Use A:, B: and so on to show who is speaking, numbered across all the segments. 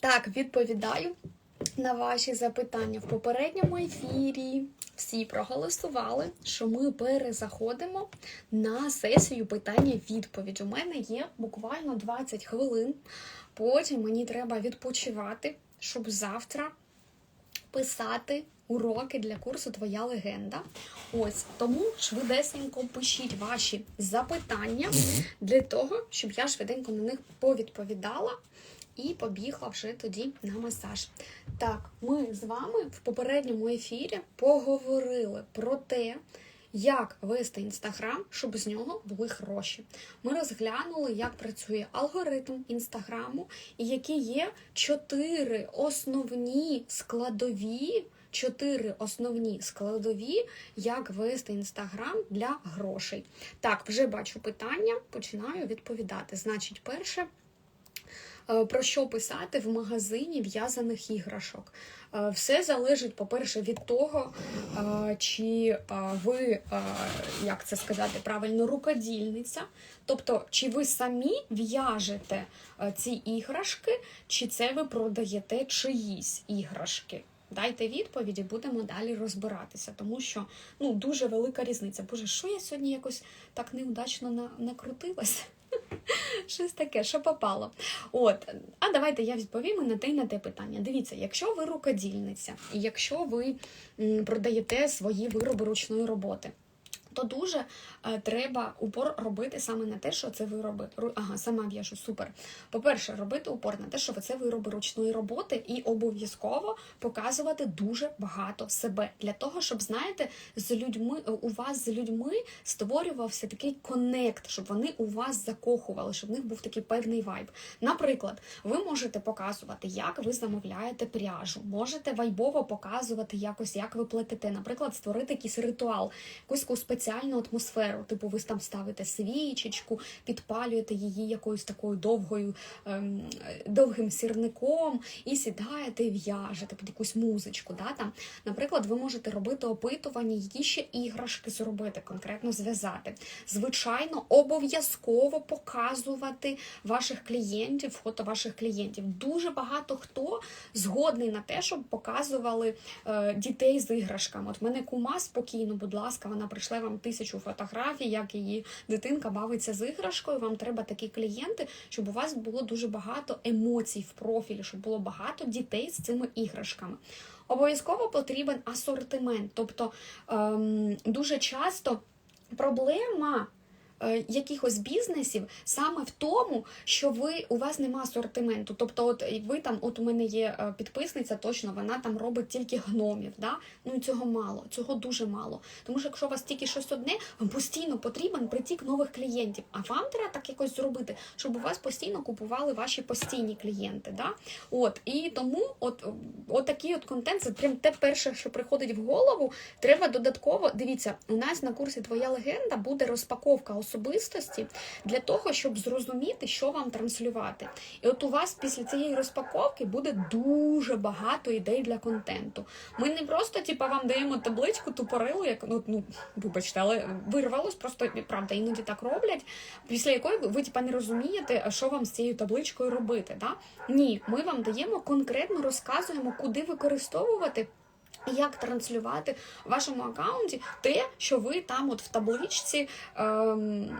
A: Так, відповідаю на ваші запитання в попередньому ефірі. Всі проголосували, що ми перезаходимо на сесію питання-відповідь. У мене є буквально 20 хвилин. Потім мені треба відпочивати, щоб завтра писати уроки для курсу Твоя легенда. Ось тому швидесенько пишіть ваші запитання для того, щоб я швиденько на них повідповідала і побігла вже тоді на масаж. Так, ми з вами в попередньому ефірі поговорили про те, як вести інстаграм, щоб з нього були гроші. Ми розглянули, як працює алгоритм інстаграму, і які є чотири основні складові. Чотири основні складові, як вести інстаграм для грошей. Так, вже бачу питання, починаю відповідати. Значить, перше, про що писати в магазині в'язаних іграшок. Е, Все залежить, по-перше, від того, е, чи е, ви, е, як це сказати правильно, рукодільниця, тобто, чи ви самі в'яжете е, ці іграшки, чи це ви продаєте чиїсь іграшки. Дайте відповіді, будемо далі розбиратися, тому що ну дуже велика різниця. Боже, що я сьогодні якось так неудачно на, накрутилась? Щось таке, що попало. От, а давайте я відповім на те і на те питання. Дивіться, якщо ви рукодільниця, і якщо ви продаєте свої вироби ручної роботи. То дуже е, треба упор робити саме на те, що це вироби. Ага, сама в'яжу, супер. По-перше, робити упор на те, що це вироби ручної роботи, і обов'язково показувати дуже багато себе для того, щоб знаєте, з людьми е, у вас з людьми створювався такий коннект, щоб вони у вас закохували, щоб в них був такий певний вайб. Наприклад, ви можете показувати, як ви замовляєте пряжу, можете вайбово показувати якось, як ви плетете. Наприклад, створити якийсь ритуал, якусь таку спеціальну атмосферу. Типу, ви там ставите свічечку, підпалюєте її якоюсь такою довгою, ем, довгим сірником і сідаєте і в'яжете під якусь музичку. Да, там. Наприклад, ви можете робити опитування, які ще іграшки зробити, конкретно зв'язати. Звичайно, обов'язково показувати ваших клієнтів, фото ваших клієнтів. Дуже багато хто згодний на те, щоб показували е, дітей з іграшками. От в мене кума спокійно, будь ласка, вона прийшла вам тисячу фотографій, як її дитинка бавиться з іграшкою. Вам треба такі клієнти, щоб у вас було дуже багато емоцій в профілі, щоб було багато дітей з цими іграшками. Обов'язково потрібен асортимент, тобто ем, дуже часто проблема. Е, Якихось бізнесів саме в тому, що ви у вас нема асортименту. Тобто, от ви там, от у мене є е, підписниця, точно вона там робить тільки гномів. Да? Ну і цього мало, цього дуже мало. Тому що якщо у вас тільки щось одне, вам постійно потрібен притік нових клієнтів. А вам треба так якось зробити, щоб у вас постійно купували ваші постійні клієнти. Да? От і тому, от, от такий от контент, це прям те перше, що приходить в голову. Треба додатково дивіться, у нас на курсі Твоя легенда буде розпаковка особистості для того, щоб зрозуміти, що вам транслювати. І от у вас після цієї розпаковки буде дуже багато ідей для контенту. Ми не просто типа вам даємо табличку тупорилу, як ну, ну вибачте, але вирвалось, просто правда, іноді так роблять. Після якої ви, типа не розумієте, що вам з цією табличкою робити. Да? Ні, ми вам даємо конкретно розказуємо, куди використовувати. Як транслювати в вашому аккаунті те, що ви там от в табличці ем,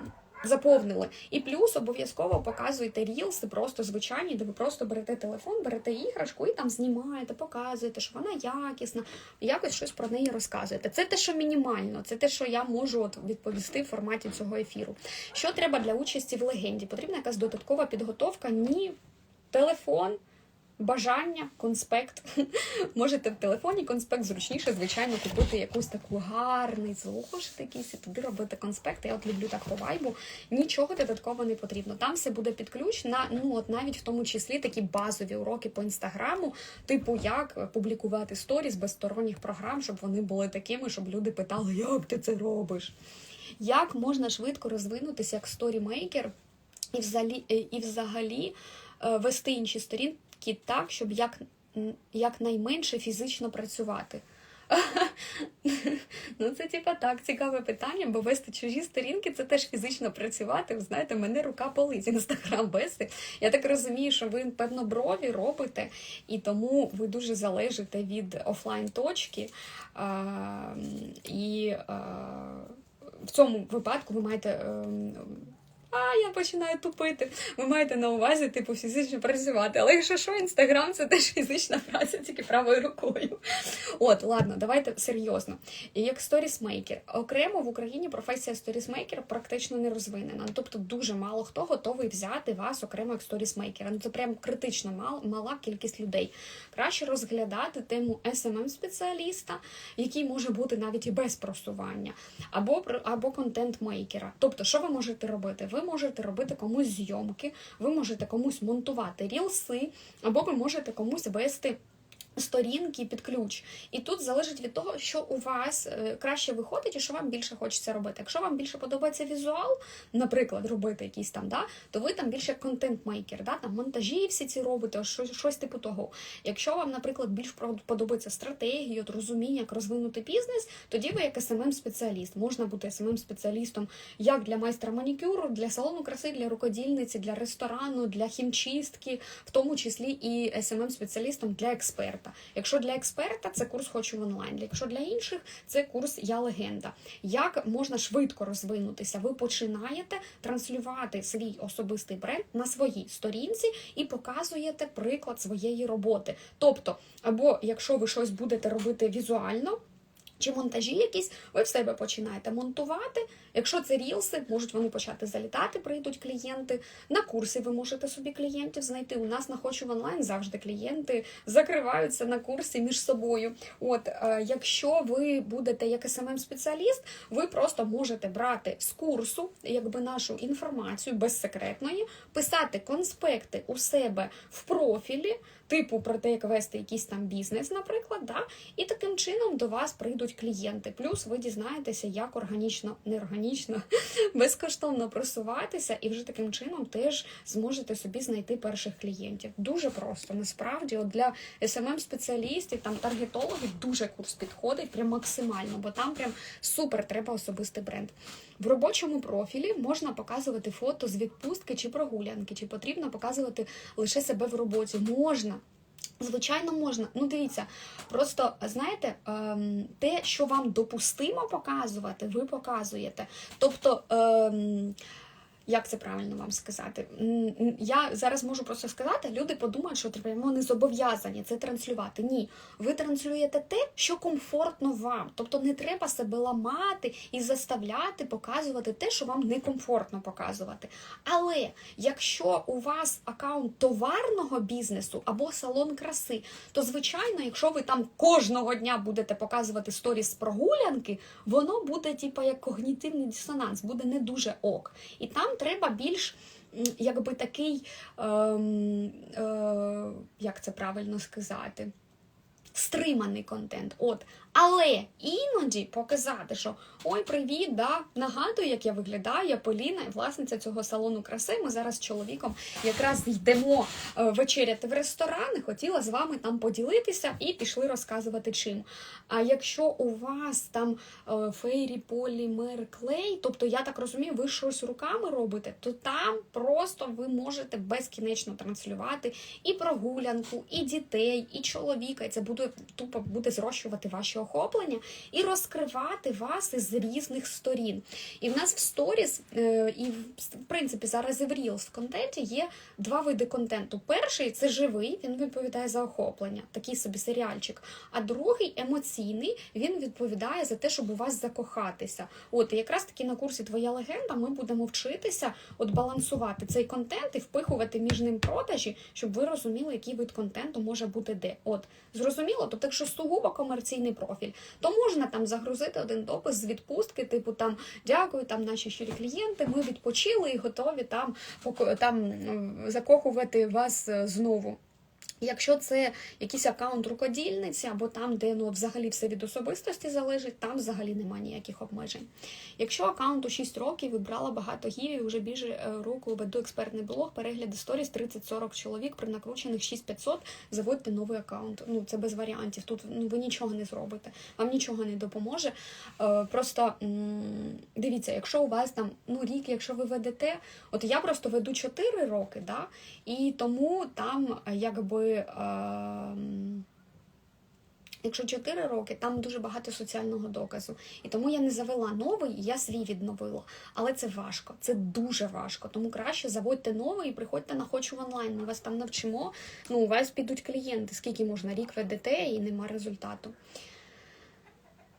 A: заповнили. І плюс обов'язково показуєте рілси, просто звичайні, де ви просто берете телефон, берете іграшку і там знімаєте, показуєте, що вона якісна, якось щось про неї розказуєте. Це те, що мінімально, це те, що я можу от відповісти в форматі цього ефіру. Що треба для участі в легенді? Потрібна якась додаткова підготовка? Ні, телефон. Бажання, конспект. Можете в телефоні конспект зручніше, звичайно, купити якусь таку гарний зошит якийсь і туди робити конспект. Я от люблю так по вайбу. Нічого додатково не потрібно. Там все буде під ключ на ну от навіть в тому числі такі базові уроки по інстаграму, типу як публікувати сторіс без сторонніх програм, щоб вони були такими, щоб люди питали, як ти це робиш. Як можна швидко розвинутися як сторімейкер і взагалі, і взагалі е, вести інші сторінки так, щоб як, якнайменше фізично працювати. Ну, це типа так, цікаве питання, бо вести чужі сторінки це теж фізично працювати. Ви знаєте, мене рука болить інстаграм вести. Я так розумію, що ви, певно, брові робите, і тому ви дуже залежите від офлайн точки. І в цьому випадку ви маєте. Ем, а, я починаю тупити. Ви маєте на увазі, типу, фізично працювати. Але якщо що, інстаграм це теж фізична праця, тільки правою рукою. От, ладно, давайте серйозно. І як сторісмейкер, окремо в Україні професія сторісмейкера практично не розвинена. Ну, Тобто дуже мало хто готовий взяти вас окремо як сторісмейкера. Ну це прям критично мал, мала кількість людей. Краще розглядати тему smm спеціаліста який може бути навіть і без просування, або або контент-мейкера. Тобто, що ви можете робити? Ви можете робити комусь зйомки, ви можете комусь монтувати рілси, або ви можете комусь вести. Сторінки під ключ, і тут залежить від того, що у вас е, краще виходить, і що вам більше хочеться робити. Якщо вам більше подобається візуал, наприклад, робити якийсь там, да, то ви там більше контент-мейкер, да, там монтажі всі ці робите, щось, щось типу того. Якщо вам, наприклад, більш подобається стратегія, розуміння, як розвинути бізнес, тоді ви як smm спеціаліст Можна бути smm спеціалістом як для майстра манікюру, для салону краси, для рукодільниці, для ресторану, для хімчистки, в тому числі і smm спеціалістом для експерта. Якщо для експерта це курс хочу в онлайн. Якщо для інших це курс Я легенда. Як можна швидко розвинутися? Ви починаєте транслювати свій особистий бренд на своїй сторінці і показуєте приклад своєї роботи. Тобто, або якщо ви щось будете робити візуально. Чи монтажі якісь, ви в себе починаєте монтувати. Якщо це рілси, можуть вони почати залітати, прийдуть клієнти. На курси ви можете собі клієнтів знайти. У нас на хочу в онлайн завжди клієнти закриваються на курсі між собою. От е, якщо ви будете як smm спеціаліст ви просто можете брати з курсу якби нашу інформацію безсекретної, писати конспекти у себе в профілі, типу про те, як вести якийсь там бізнес, наприклад, да? і таким чином до вас прийдуть клієнти. Плюс ви дізнаєтеся, як органічно, не органічно, безкоштовно просуватися, і вже таким чином теж зможете собі знайти перших клієнтів. Дуже просто насправді от для smm спеціалістів там таргетологів дуже курс підходить, прям максимально, бо там прям супер треба особистий бренд. В робочому профілі можна показувати фото з відпустки чи прогулянки, чи потрібно показувати лише себе в роботі. Можна. Звичайно, можна. Ну, дивіться, просто знаєте, ем, те, що вам допустимо показувати, ви показуєте. Тобто. Як це правильно вам сказати? Я зараз можу просто сказати, люди подумають, що прямо не зобов'язані це транслювати. Ні, ви транслюєте те, що комфортно вам. Тобто не треба себе ламати і заставляти показувати те, що вам некомфортно показувати. Але якщо у вас аккаунт товарного бізнесу або салон краси, то звичайно, якщо ви там кожного дня будете показувати сторіс з прогулянки, воно буде типа як когнітивний дисонанс, буде не дуже ок. І там треба більш якби такий, ем, е, як це правильно сказати, стриманий контент. От. Але іноді показати, що ой, привіт, да, нагадую, як я виглядаю, я Поліна, власниця цього салону краси. Ми зараз з чоловіком якраз йдемо е, вечеряти в ресторан. Хотіла з вами там поділитися і пішли розказувати чим. А якщо у вас там е, фейрі, полімер, клей, тобто я так розумію, ви щось руками робите, то там просто ви можете безкінечно транслювати і прогулянку, і дітей, і чоловіка. І це буде тупо буде зрощувати ваші охоплення і розкривати вас із різних сторін. І в нас в сторіс, е, і в принципі зараз і в Reels в контенті є два види контенту. Перший це живий, він відповідає за охоплення, такий собі серіальчик. А другий емоційний, він відповідає за те, щоб у вас закохатися. От і якраз таки на курсі Твоя легенда ми будемо вчитися от балансувати цей контент і впихувати між ним продажі, щоб ви розуміли, який вид контенту може бути де. От зрозуміло, тобто, якщо сугубо комерційний профіль, то можна там загрузити один допис з відпустки, типу там дякую, там наші щирі клієнти, ми відпочили і готові там там закохувати вас е, знову. Якщо це якийсь аккаунт рукодільниці, або там, де ну, взагалі все від особистості залежить, там взагалі немає ніяких обмежень. Якщо аккаунту 6 років вибрала багато гівів, вже більше е, року веду експертний блог, перегляди сторіс 30-40 чоловік, при накручених 6500, заводьте новий аккаунт. Ну це без варіантів. Тут ну, ви нічого не зробите, вам нічого не допоможе. Е, просто дивіться, якщо у вас там ну рік, якщо ви ведете, от я просто веду 4 роки, да, і тому там е, ем, Якщо 4 роки, там дуже багато соціального доказу. І тому я не завела новий, я свій відновила. Але це важко, це дуже важко. Тому краще заводьте новий і приходьте на хочу в онлайн. Ми вас там навчимо. Ну, у вас підуть клієнти, скільки можна рік ведете і нема результату.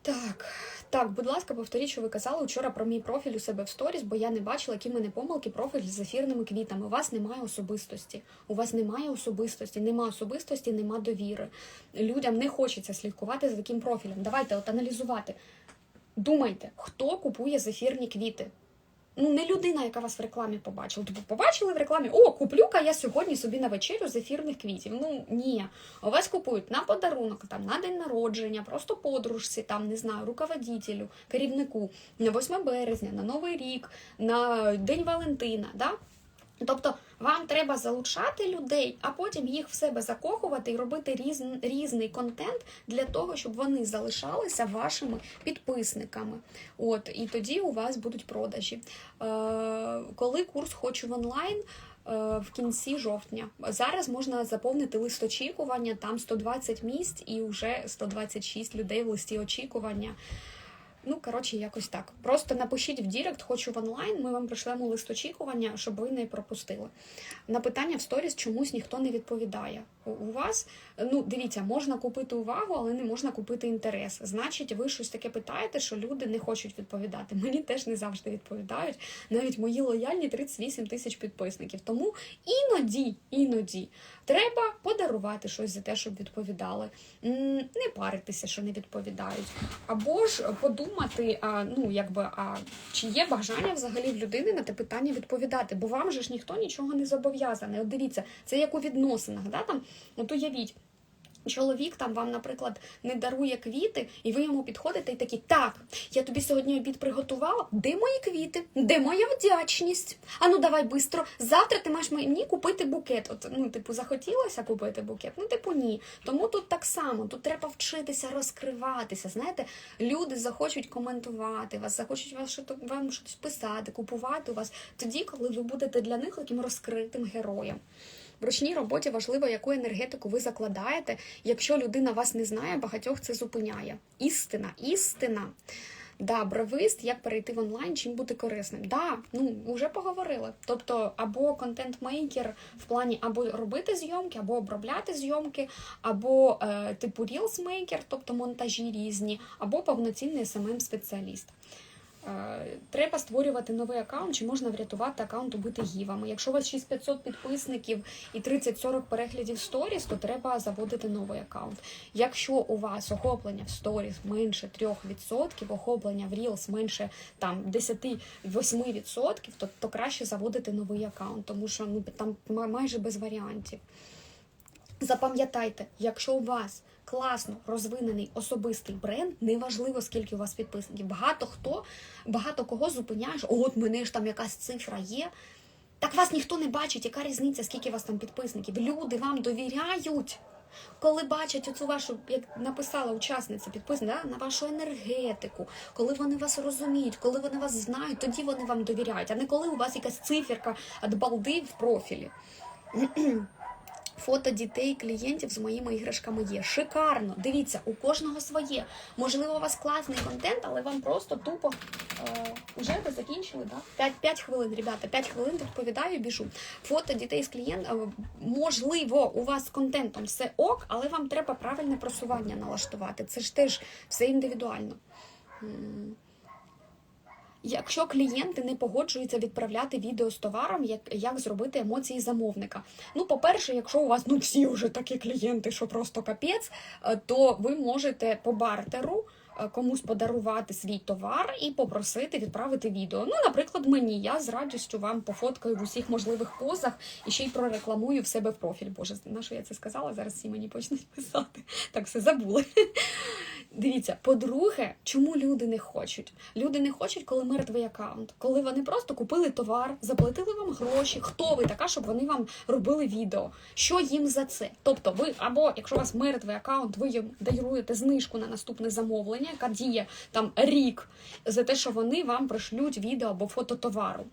A: Так, так, будь ласка, повторіть, що ви казали вчора про мій профіль у себе в сторіс, бо я не бачила, які мене помилки профіль з ефірними квітами. У вас немає особистості. У вас немає особистості, нема особистості, нема довіри. Людям не хочеться слідкувати за таким профілем. Давайте от аналізувати. Думайте, хто купує зефірні квіти. Ну, не людина, яка вас в рекламі побачила. Тобто побачили в рекламі, о, куплю-ка я сьогодні собі на вечерю з ефірних квітів. Ну ні. Вас купують на подарунок, там на день народження, просто подружці, там не знаю, руководителю, керівнику на 8 березня, на Новий рік, на День Валентина. Да? Тобто вам треба залучати людей, а потім їх в себе закохувати і робити різ, різний контент для того, щоб вони залишалися вашими підписниками. От і тоді у вас будуть продажі. Е, коли курс хочу в онлайн. е, В кінці жовтня зараз можна заповнити лист очікування, там 120 місць і вже 126 людей в листі очікування. Ну, коротше, якось так. Просто напишіть в Дірект, хочу в онлайн, ми вам пришлемо лист очікування, щоб ви не пропустили. На питання в сторіс чомусь ніхто не відповідає. У- вас, ну, дивіться, можна купити увагу, але не можна купити інтерес. Значить, ви щось таке питаєте, що люди не хочуть відповідати. Мені теж не завжди відповідають. Навіть мої лояльні 38 тисяч підписників. Тому іноді, іноді треба подарувати щось за те, щоб відповідали. Не паритися, що не відповідають. Або ж подумати, а, ну якби, а чи є бажання взагалі в людини на те питання відповідати, бо вам же ж ніхто нічого не зобов'язаний. От дивіться, це як у відносинах, да, там, от уявіть. Чоловік там вам, наприклад, не дарує квіти, і ви йому підходите і такі, так, я тобі сьогодні обід приготувала, де мої квіти, де моя вдячність? А ну давай бистро, завтра ти маєш мені купити букет. От, ну, типу, захотілося купити букет? Ну, типу, ні. Тому тут так само, тут треба вчитися розкриватися. Знаєте, люди захочуть коментувати вас, захочуть вас вам щось писати, купувати вас тоді, коли ви будете для них таким розкритим героєм. В ручній роботі важливо, яку енергетику ви закладаєте. Якщо людина вас не знає, багатьох це зупиняє. Істина, істина. Да, бровист, як перейти в онлайн, чим бути корисним. Да, ну вже поговорили. Тобто, або контент-мейкер в плані або робити зйомки, або обробляти зйомки, або е, типу рілсмейкер, тобто монтажі різні, або повноцінний смм спеціаліст Треба створювати новий аккаунт, чи можна врятувати аккаунт убити гівами. Якщо у вас 6500 підписників і 30-40 переглядів сторіс, то треба заводити новий аккаунт. Якщо у вас охоплення в сторіс менше 3%, охоплення в Reels менше там 10-8%, то, то краще заводити новий аккаунт, тому що ну там майже без варіантів. Запам'ятайте, якщо у вас класно розвинений особистий бренд, неважливо скільки у вас підписників. Багато хто, багато кого зупиняє, що от мене ж там якась цифра є. Так вас ніхто не бачить, яка різниця, скільки у вас там підписників. Люди вам довіряють. Коли бачать оцю вашу, як написала учасниця підписана, на вашу енергетику, коли вони вас розуміють, коли вони вас знають, тоді вони вам довіряють, а не коли у вас якась циферка від балди в профілі. Фото дітей, клієнтів з моїми іграшками є. Шикарно. Дивіться, у кожного своє. Можливо, у вас класний контент, але вам просто тупо е, вже ви закінчили, да? 5, 5 хвилин, ребята, 5 хвилин відповідаю, біжу. Фото дітей з клієнтами. Можливо, у вас з контентом все ок, але вам треба правильне просування налаштувати. Це ж теж все індивідуально. Якщо клієнти не погоджуються відправляти відео з товаром, як, як зробити емоції замовника? Ну, по-перше, якщо у вас ну всі вже такі клієнти, що просто капець, е, то ви можете по бартеру е, комусь подарувати свій товар і попросити відправити відео. Ну, наприклад, мені я з радістю вам пофоткаю в усіх можливих позах і ще й прорекламую в себе в профіль. Боже, на що я це сказала? Зараз всі мені почнуть писати. Так, все забули. Дивіться, по-друге, чому люди не хочуть? Люди не хочуть, коли мертвий аккаунт, коли вони просто купили товар, заплатили вам гроші. Хто ви така, щоб вони вам робили відео? Що їм за це? Тобто, ви або якщо у вас мертвий аккаунт, ви їм даруєте знижку на наступне замовлення, яка діє там рік за те, що вони вам пришлють відео або фото товару.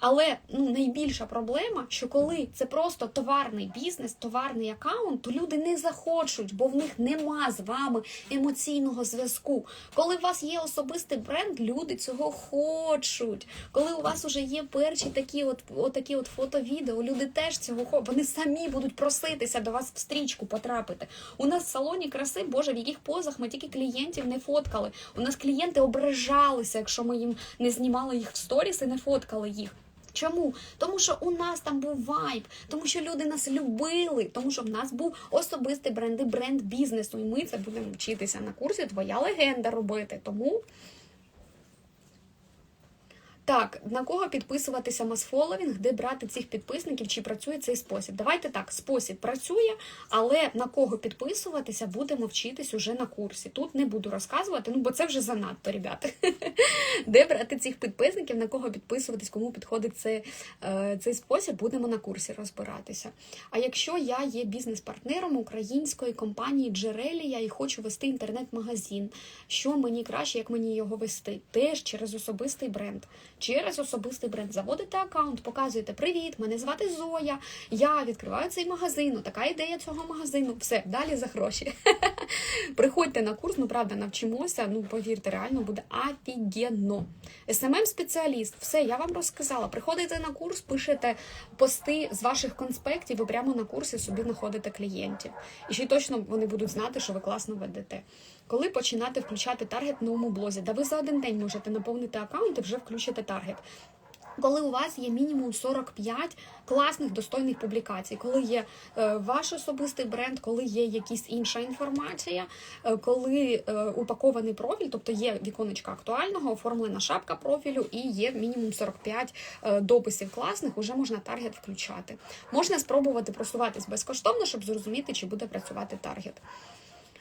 A: Але ну найбільша проблема, що коли це просто товарний бізнес, товарний аккаунт, то люди не захочуть, бо в них нема з вами емоційного зв'язку. Коли у вас є особистий бренд, люди цього хочуть. Коли у вас вже є перші такі, от, от такі от фото-відео, люди теж цього хочуть. Вони самі будуть проситися до вас в стрічку потрапити. У нас в салоні краси, боже, в яких позах ми тільки клієнтів не фоткали. У нас клієнти ображалися, якщо ми їм не знімали їх в сторіс і не фоткали їх. Чому? Тому що у нас там був вайб, тому що люди нас любили, тому що в нас був особистий бренд і бренд бізнесу. І ми це будемо вчитися на курсі Твоя легенда робити. Тому. Так, на кого підписуватися масфоловінг, де брати цих підписників, чи працює цей спосіб? Давайте так, спосіб працює, але на кого підписуватися, будемо вчитись уже на курсі. Тут не буду розказувати, ну бо це вже занадто, ребята. Де брати цих підписників, на кого підписуватись, кому підходить це, е, цей спосіб, будемо на курсі розбиратися. А якщо я є бізнес-партнером української компанії Джерелія і хочу вести інтернет-магазин, що мені краще, як мені його вести? Теж через особистий бренд. Через особистий бренд заводите аккаунт, показуєте Привіт, мене звати Зоя. Я відкриваю цей магазин. Така ідея цього магазину. Все, далі за гроші. Приходьте на курс, ну правда, навчимося. Ну, повірте, реально буде офігенно. smm спеціаліст все, я вам розказала. Приходите на курс, пишете пости з ваших конспектів, ви прямо на курсі собі знаходите клієнтів. І ще точно вони будуть знати, що ви класно ведете. Коли починати включати таргет в новому блозі, да ви за один день можете наповнити аккаунт і вже включите таргет. Коли у вас є мінімум 45 класних достойних публікацій, коли є е, ваш особистий бренд, коли є якась інша інформація, е, коли е, упакований профіль, тобто є віконечка актуального, оформлена шапка профілю і є мінімум 45 е, дописів класних, уже можна таргет включати. Можна спробувати просуватись безкоштовно, щоб зрозуміти, чи буде працювати таргет.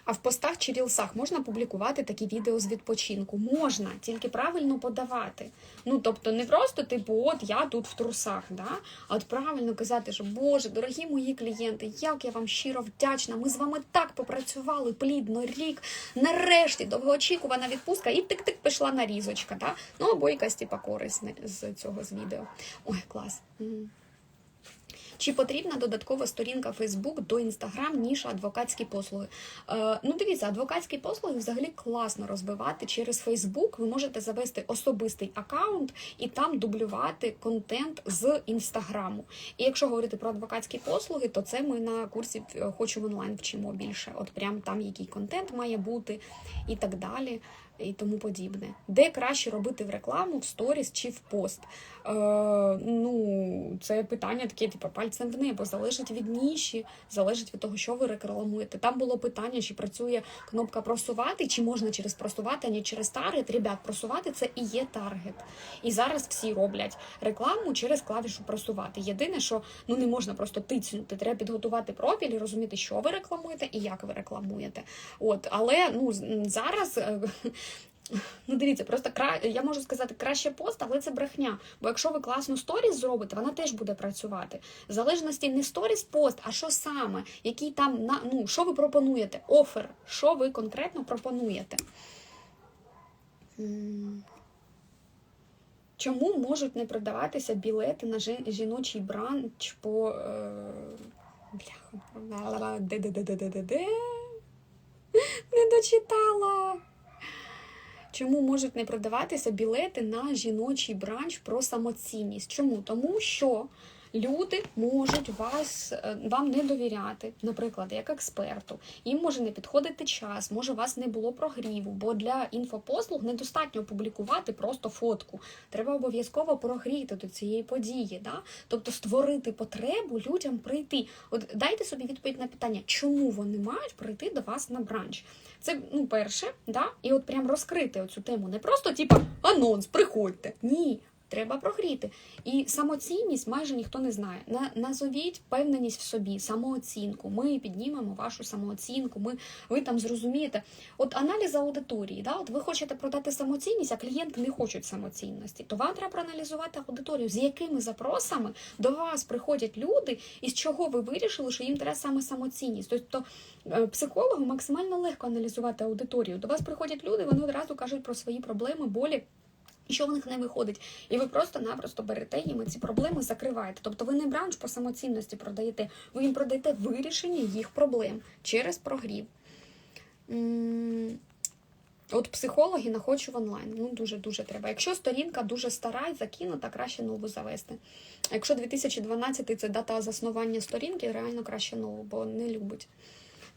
A: А в постах чи рілсах можна публікувати такі відео з відпочинку? Можна, тільки правильно подавати. Ну тобто, не просто типу, от я тут в трусах, да? а от правильно казати, що Боже, дорогі мої клієнти, як я вам щиро вдячна. Ми з вами так попрацювали плідно рік. Нарешті довгоочікувана відпустка, і тик-тик пішла нарізочка. Да? Ну або якась типа користь з цього з відео. Ой, клас. Чи потрібна додаткова сторінка Facebook до Instagram, ніж адвокатські послуги? Е, ну, дивіться, адвокатські послуги взагалі класно розвивати через Facebook. Ви можете завести особистий аккаунт і там дублювати контент з інстаграму. І якщо говорити про адвокатські послуги, то це ми на курсі е, хочу в онлайн вчимо більше. От прям там який контент має бути і так далі. І тому подібне. Де краще робити в рекламу, в сторіс чи в пост? Е, ну, це питання таке, типу, пальцем в небо. Залежить від ніші, залежить від того, що ви рекламуєте. Там було питання, чи працює кнопка просувати, чи можна через просувати, а не через таргет. Ребят, просувати це і є таргет. І зараз всі роблять рекламу через клавішу просувати. Єдине, що ну не можна просто тицнути. Треба підготувати профіль і розуміти, що ви рекламуєте і як ви рекламуєте. От, але ну зараз. Ну, дивіться, просто кра... я можу сказати краще пост, але це брехня. Бо якщо ви класну сторіс зробите, вона теж буде працювати. В залежності не сторіс пост, а що саме, який там на ну що ви пропонуєте? Офер, що ви конкретно пропонуєте? Чому можуть не продаватися білети на жін- жіночий бранч по е... бляха? Не дочитала. Чому можуть не продаватися білети на жіночий бранч про самоцінність? Чому? Тому що Люди можуть вас е, вам не довіряти, наприклад, як експерту. Їм може не підходити час, може у вас не було прогріву, бо для інфопослуг недостатньо опублікувати просто фотку. Треба обов'язково прогріти до цієї події, да? тобто створити потребу людям прийти. От дайте собі відповідь на питання, чому вони мають прийти до вас на бранч. Це ну перше, да? і от прям розкрити оцю тему. Не просто типа анонс, приходьте. Ні. Треба прогріти. І самоцінність майже ніхто не знає. Назовіть впевненість в собі, самооцінку. Ми піднімемо вашу самооцінку, ми, ви там зрозумієте. От аналіз аудиторії, да? от ви хочете продати самоцінність, а клієнти не хочуть самоцінності, то вам треба проаналізувати аудиторію, з якими запросами до вас приходять люди, і з чого ви вирішили, що їм треба саме самоцінність. Тобто е, психологу максимально легко аналізувати аудиторію. До вас приходять люди, вони одразу кажуть про свої проблеми, болі. І що в них не виходить, і ви просто-напросто берете їм ці проблеми закриваєте. Тобто ви не бранч по самоцінності продаєте, ви їм продаєте вирішення їх проблем через прогрів. От психологи на хочу в онлайн. Ну дуже дуже треба. Якщо сторінка дуже стара і закинута, краще нову завести. Якщо 2012 це дата заснування сторінки, реально краще нову, бо не любить.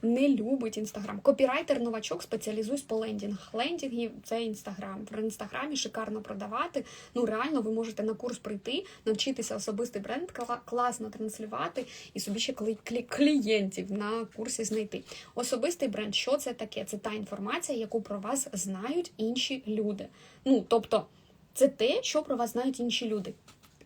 A: Не любить інстаграм. Копірайтер новачок спеціалізуюсь по лендінгах. Лендінги це інстаграм. В інстаграмі шикарно продавати. Ну реально, ви можете на курс прийти, навчитися особистий бренд, класно транслювати і собі ще клі- клі- клієнтів на курсі знайти. Особистий бренд, що це таке? Це та інформація, яку про вас знають інші люди. Ну тобто, це те, що про вас знають інші люди.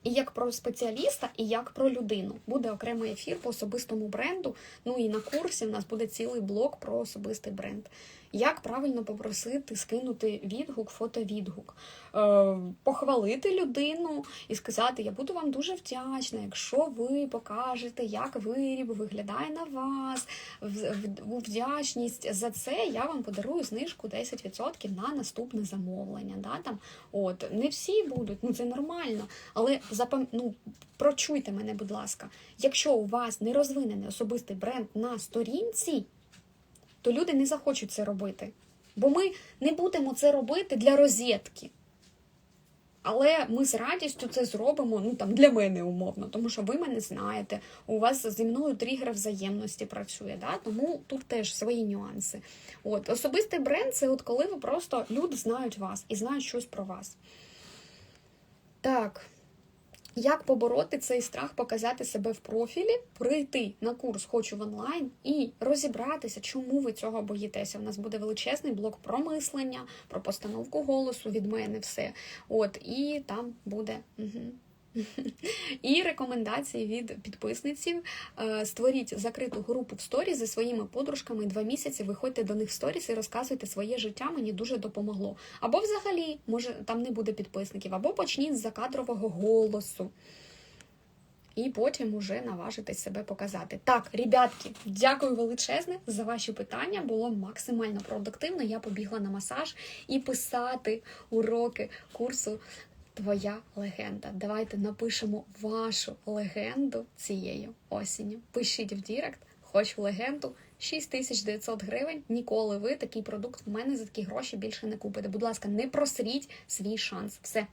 A: І як про спеціаліста, і як про людину. Буде окремий ефір по особистому бренду. Ну і на курсі в нас буде цілий блок про особистий бренд. Як правильно попросити скинути відгук, фотовідгук, е, похвалити людину і сказати: Я буду вам дуже вдячна, якщо ви покажете, як виріб виглядає на вас. В, вдячність за це я вам подарую знижку 10% на наступне замовлення. Да, там, от, не всі будуть, ну це нормально, але запам... ну, прочуйте мене, будь ласка, якщо у вас не розвинений особистий бренд на сторінці, то люди не захочуть це робити. Бо ми не будемо це робити для розетки. Але ми з радістю це зробимо ну там для мене умовно, тому що ви мене знаєте, у вас зі мною тригер взаємності працює, да? тому тут теж свої нюанси. От Особистий бренд це от коли ви просто люди знають вас і знають щось про вас. Так. Як побороти цей страх, показати себе в профілі, прийти на курс Хочу в онлайн і розібратися, чому ви цього боїтеся. У нас буде величезний блок про мислення, про постановку голосу від мене все. От, і там буде. Угу. І рекомендації від підписниців. Е, Створіть закриту групу в сторі зі своїми подружками два місяці. Виходьте до них в сторіс і розказуйте своє життя. Мені дуже допомогло. Або взагалі, може, там не буде підписників, або почніть з закадрового голосу. І потім уже наважитесь себе показати. Так, ребятки, дякую величезне за ваші питання. Було максимально продуктивно. Я побігла на масаж і писати уроки курсу Твоя легенда. Давайте напишемо вашу легенду цієї осені. Пишіть в Дірект, хочу легенду. 6900 гривень. Ніколи ви такий продукт в мене за такі гроші більше не купите. Будь ласка, не просріть свій шанс. Все.